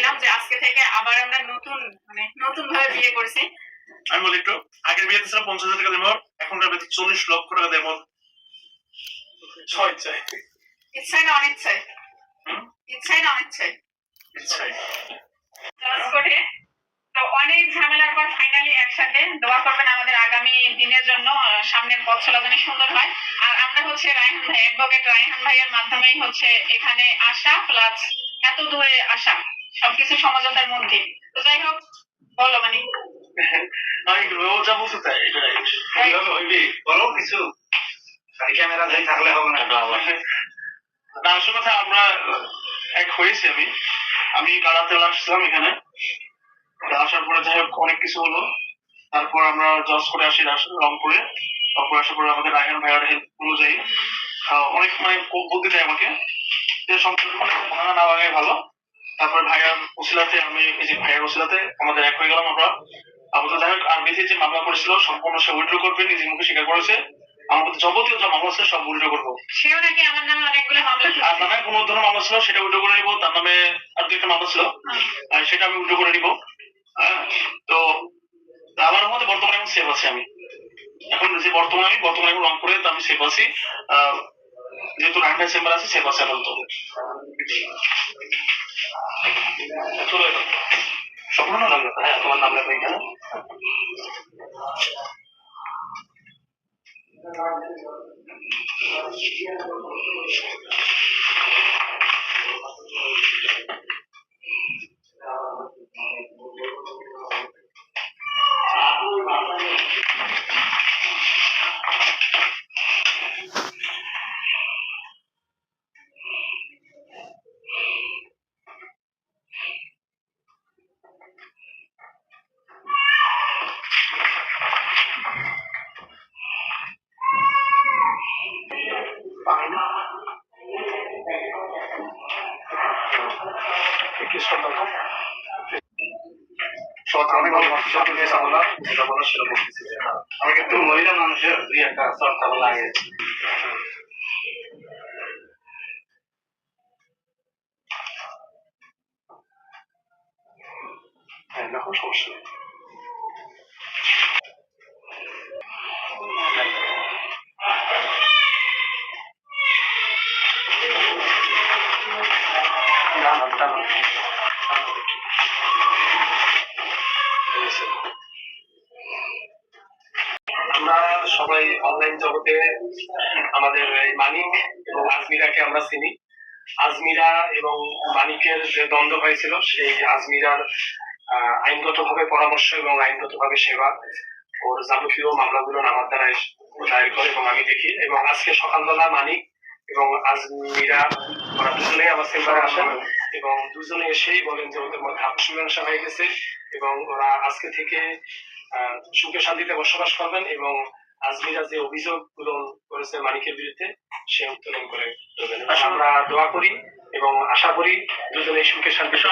দিলাম যে আজকে থেকে আবার আমরা নতুন মানে নতুন ভাবে বিয়ে করছি। আমি বলি একটু আগের বিয়েতে ছিল পঞ্চাশ হাজার টাকা দেবো এখনকার বিয়েতে চল্লিশ লক্ষ টাকা দেবো ছয় চাই ইচ্ছায় না অনিচ্ছায়? ইচ্ছায় না অনিচ্ছায়? করে। তো অনেক ঝামেলার পর ফাইনালি একসাথে দোয়া করবেন আমাদের আগামী দিনের জন্য সামনের পথ চলা যেন সুন্দর হয়। আর আমরা হচ্ছে রায়হান ভাই অ্যাডভোকেট রায়হান ভাইয়ের মাধ্যমেই হচ্ছে এখানে আসা প্লাস এত দূরে আসা। সবকিছু সমঝোতার মধ্যে। তো যাই হোক বলো মানে। আমি বলতে চাই এটা বলো কিছু। খালি ক্যামেরা ধরে থাকলে হবে না। না আসল কথা আমরা এক হয়েছি আমি। আমি কারাতে আসছিলাম এখানে। আসার পরে যাই হোক অনেক কিছু হলো। তারপর আমরা জজ করে আসি রংপুরে। তারপর আসার পরে আমাদের রায়হান ভাইয়ার হেল্প অনুযায়ী আহ, অনেক মানে খুব বুদ্ধি দেয় আমাকে। যে সম্পর্ক মানে ভাঙা না ভাঙাই ভালো। তারপর ভাইয়ার ওসিলাতে আমি এই যে ভাইয়ার ওসিলাতে আমাদের এক হয়ে গেলাম আমরা। আমাদের যাই হোক আর বিধি যে মামলা করেছিল সম্পূর্ণ সে উইড্রো করবে নিজের মুখে স্বীকার করেছে। মধ্যে যাবতীয় যা মামলা সব উইড্রো করব। সেও নাকি আমার নামে অনেকগুলো মামলা আর নামে কোনো ধরনের মামলা ছিল সেটা উল্টো করে নিবো। তার নামে আর দু একটা মামলা ছিল। আর সেটা আমি উল্টো করে নিব। তো আমার মধ্যে বর্তমানে এখন সেফ আছি আমি। এখন যে বর্তমানে আমি বর্তমানে এখন রংপুরে আমি সেফ আছি। আহ, যেহেতু রান্না চেম্বার আছে চলো এবার স্বপ্ন না হ্যাঁ তোমার কি সুন্দর অনেক ভালো সত্যি দিয়ে সামলা যেটা বলো সেটা বলতেছি আমি কিন্তু মহিলা মানুষের দুই একটা চর্চা লাগে সমস্যা না না তা না আমরা সবাই অনলাইন জগতে আমাদের মানিক এবং আজমিরাকে আমরা চিনি। আজমিরা এবং মানিকের যে দ্বন্দ্ব হয়েছিল সেই আজমিরার আহ, আইনগতভাবে পরামর্শ এবং আইনগতভাবে সেবা ওর যাবতীয় মামলাগুলো আমার দ্বারা দায়ের করে এবং আমি দেখি। এবং আজকে সকালবেলা মানিক এবং আজমিরা ওরা দুজনেই আমার চেম্বারে আসেন। এবং দুজনে এসেই বলেন যে ওদের মধ্যে আপোষ হয়ে গেছে এবং ওরা আজকে থেকে আহ, সুখে শান্তিতে বসবাস করবেন এবং আজমিরা যে অভিযোগগুলো করেছে মানিকের বিরুদ্ধে সে উত্তোলন করে দেবেন। আমরা দোয়া করি এবং আশা করি দুজনে সুখে শান্তিতে